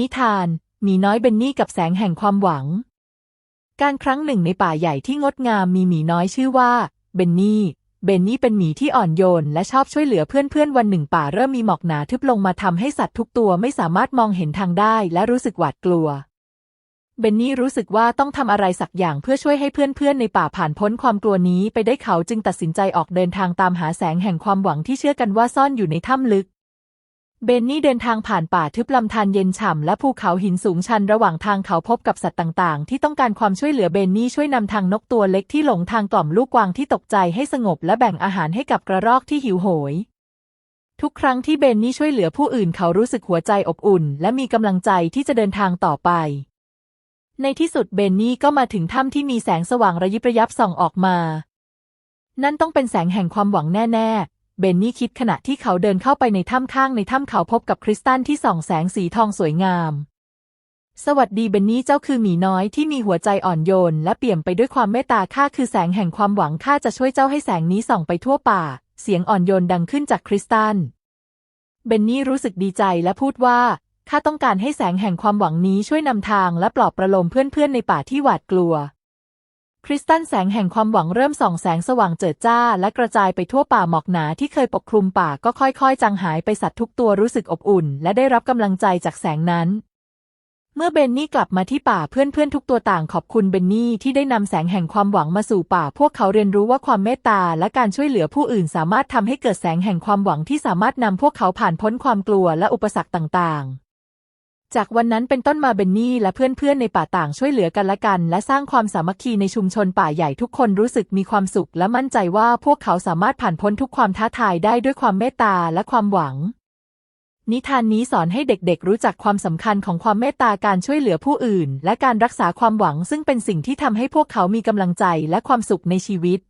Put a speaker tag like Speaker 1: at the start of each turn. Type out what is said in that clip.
Speaker 1: นิทาน หมีน้อยเบนนี่กับแสงแห่งความหวัง การครั้งหนึ่งในป่าใหญ่ที่งดงามมีหมีน้อยชื่อว่า เบนนี่ เบนนี่เป็นหมีที่อ่อนโยน และชอบช่วยเหลือเพื่อนๆ วันหนึ่งป่าเริ่มมีหมอกหนาทึบลงมาทำให้สัตว์ทุกตัวไม่สามารถมองเห็นทางได้และรู้สึกหวาดกลัว เบนนี่รู้สึกว่าต้องทำอะไรสักอย่างเพื่อช่วยให้เพื่อนๆ ในป่าผ่านพ้นความกลัวนี้ไปได้เขาจึงตัดสินใจออกเดินทางตามหาแสงแห่งความหวังที่เชื่อกันว่าซ่อนอยู่ในถ้ำลึก เบนนี่เดินทางผ่านป่าทึบลำธารเย็นฉ่ำและภูเขาหินสูงชันระหว่างทางเขาพบกับสัตว์ต่างๆ ที่ต้องการความช่วยเหลือเบนนี่ช่วยนำทางนกตัวเล็กที่หลงทางกล่อมลูกกวางที่ตกใจให้สงบและแบ่งอาหารให้กับกระรอกที่หิวโหย ทุกครั้งที่เบนนี่ช่วยเหลือผู้อื่นเขารู้สึกหัวใจอบอุ่น และมีกำลังใจที่จะเดินทางต่อไป ในที่สุดเบนนี่ก็มาถึงถ้ำที่มีแสงสว่างระยิบระยับส่องออกมา นั่นต้องเป็นแสงแห่งความหวังแน่ ๆ เบนนี่คิดขณะที่เขาเดินเข้าไปในถ้ำข้างในถ้ำเขาพบกับคริสตัลที่ส่องแสงสีทองสวยงาม สวัสดีเบนนี่เจ้าคือหมีน้อยที่มีหัวใจอ่อนโยน และเปี่ยมไปด้วยความเมตตาข้าคือแสงแห่งความหวังข้าจะช่วยเจ้าให้แสงนี้ส่องไปทั่วป่า เสียงอ่อนโยนดังขึ้นจากคริสตัลเบนนี่รู้สึกดีใจและพูดว่าข้าต้องการให้แสงแห่งความหวังนี้ช่วยนำทางและปลอบประโลมเพื่อนๆในป่าที่หวาดกลัว คริสตัลแสงแห่งความหวังเริ่มส่องแสงสว่างเจิดจ้า และกระจายไปทั่วป่าหมอกหนาที่เคยปกคลุมป่าก็ค่อยๆ จางหายไปสัตว์ทุกตัวรู้สึกอบอุ่น และได้รับกำลังใจจากแสงนั้น เมื่อเบนนี่กลับมาที่ป่าเพื่อนๆทุกตัวต่างขอบคุณเบนนี่ที่ได้นำแสงแห่งความหวังมาสู่ป่า พวกเขาเรียนรู้ว่าความเมตตาและการช่วยเหลือผู้อื่นสามารถทำให้เกิดแสงแห่งความหวังที่สามารถนำพวกเขาผ่านพ้นความกลัวและอุปสรรคต่างๆ จากวันนั้นเป็นต้นมาเบนนี่และเพื่อนๆในป่าต่างช่วยเหลือกันและกัน และสร้างความสามัคคีในชุมชนป่าใหญ่ทุกคนรู้สึกมีความสุข และมั่นใจว่าพวกเขาสามารถผ่านพ้นทุกความท้าทายได้ด้วยความเมตตาและความหวัง นิทานนี้สอนให้เด็กๆ รู้จักความสำคัญของความเมตตาการช่วยเหลือผู้อื่น และการรักษาความหวังซึ่งเป็นสิ่งที่ทำให้พวกเขามีกำลังใจและความสุขในชีวิต